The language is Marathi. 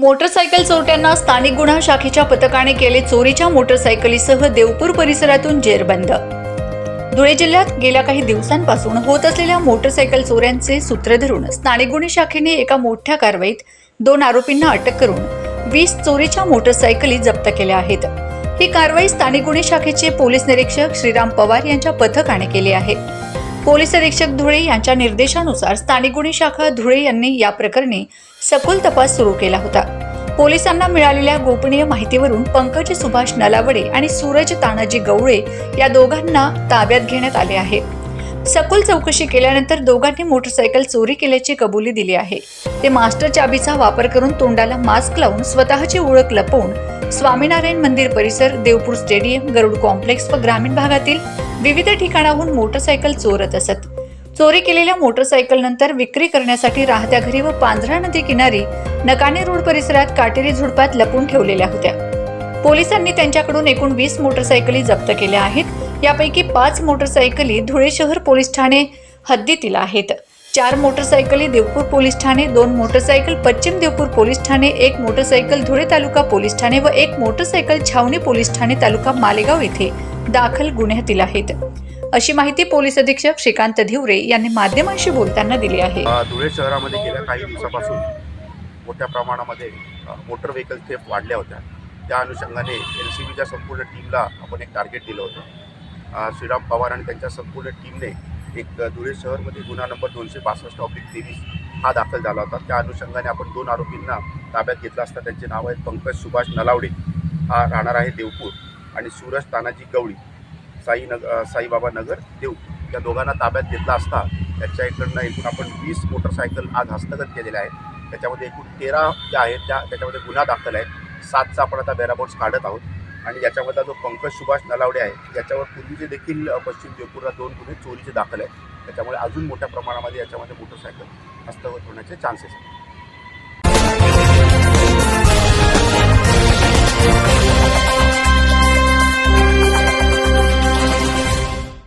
मोटरसायकल चोरट्यांना स्थानिक गुन्हा शाखेच्या पथकाने केले चोरीच्या मोटरसायकलीसह देवपूर परिसरातून जेरबंद. धुळे जिल्ह्यात गेल्या काही दिवसांपासून होत असलेल्या मोटरसायकल चोऱ्यांचे सूत्र धरून स्थानिक गुन्हे शाखेने एका मोठ्या कारवाईत दोन आरोपींना अटक करून वीस चोरीच्या मोटरसायकली जप्त केल्या आहेत. ही कारवाई स्थानिक गुन्हे शाखेचे पोलीस निरीक्षक श्रीराम पवार यांच्या पथकाने केली आहे. पोलीस अधीक्षक धुळे यांच्या निर्देशानुसार स्थानिक गुन्हे शाखा धुळे यांनी या प्रकरणी सखोल तपास सुरू केला होता. पोलिसांना मिळालेल्या गोपनीय माहितीवरून पंकज सुभाष नलावडे आणि सूरज तानाजी गवळे या दोघांना ताब्यात घेण्यात आले आहे. सखोल चौकशी केल्यानंतर दोघांनी मोटरसायकल चोरी केल्याची कबुली दिली आहे. ते मास्टर चाबीचा वापर करून तोंडाला मास्क लावून स्वतःची ओळख लपवून स्वामीनारायण मंदिर परिसर देवपूर स्टेडियम गरुड कॉम्प्लेक्स व ग्रामीण भागातील विविध ठिकाणाहून मोटरसायकल चोरत असत. चोरी केलेल्या मोटरसायकल नंतर विक्री करण्यासाठी राहत्या घरी व पांझरा नदी किनारी नकाने रोड परिसरात काटेरी झुडपात लपून ठेवलेल्या होत्या. पोलिसांनी त्यांच्याकडून एकूण वीस मोटरसायकली जप्त केल्या आहेत. यापैकी पाच मोटरसायकली धुळे शहर पोलीस ठाणे हद्दीतील आहेत. चार मोटरसायकली देवपूर पोलीस ठाणे दोन मोटरसायकल पश्चिम देवपूर पोलीस ठाणे एक मोटरसायकल धुळे तालुका पोलीस ठाणे व एक मोटरसायकल छावणी पोलीस ठाणे तालुका मालेगाव येथे दाखल गुन्ह्यातील आहेत. अशी माहिती पोलीस अधीक्षक श्रीकांत धिवरे यांनी माध्यमांशी बोलताना दिली आहे. धुळे शहरामध्ये गेल्या काही दिवसापासून मोठ्या प्रमाणामध्ये मोटर व्हेकल थेफ्ट वाढल्या होत्या. त्या अनुषंगाने एल सी बीच्या संपूर्ण टीमला आपण एक टार्गेट दिलं होतं. श्रीराम पवार आणि त्यांच्या संपूर्ण टीमने एक धुळे शहरमध्ये गुन्हा नंबर दोनशे पासष्ट ऑब्लिक तेवीस हा दाखल झाला होता. त्या अनुषंगाने आपण दोन आरोपींना ताब्यात घेतला असता. त्यांचे नाव आहेत पंकज सुभाष नलावडे. हा राहणार आहे देवपूर आणि सूरज तानाजी गवळी साई नग साईबाबा नगर देवपूर. या दोघांना ताब्यात घेतला असता त्याच्या इकडनं एकूण आपण वीस मोटरसायकल आज हस्तगत केलेल्या आहेत. त्याच्यामध्ये एकूण तेरा ज्या आहेत त्या त्याच्यामध्ये गुन्हा दाखल आहेत सातचा आपण आता बॅराबोट्स काढत आहोत. आणि याच्यामधला जो पंकज सुभाष नलावडे आहे याच्यावर पूर्वीचे देखील पश्चिम जयपूरला दोन गुन्हे चोरीचे दाखल आहेत. त्याच्यामुळे अजून मोठ्या प्रमाणामध्ये याच्यामध्ये मोटरसायकल हस्तगत होण्याचे चान्सेस आहेत.